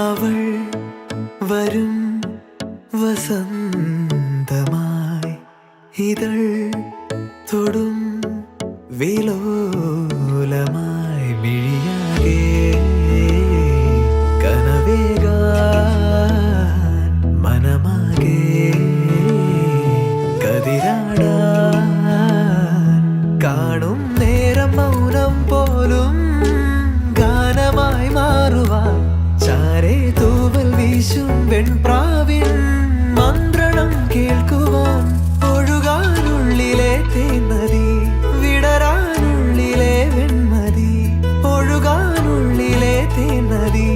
அவள் வரும் வசந்தமாய் இதழ் தொடும் விலோலமாய் കുരിശും വെൺപ്രാവിൽ മന്ത്രണം കേൾക്കുവാൻ ഒഴുകാനുള്ളിലെ തേന്നതി വിടരാനുള്ളിലെ വെൺമതി ഒഴുകാനുള്ളിലെ തേന്നതി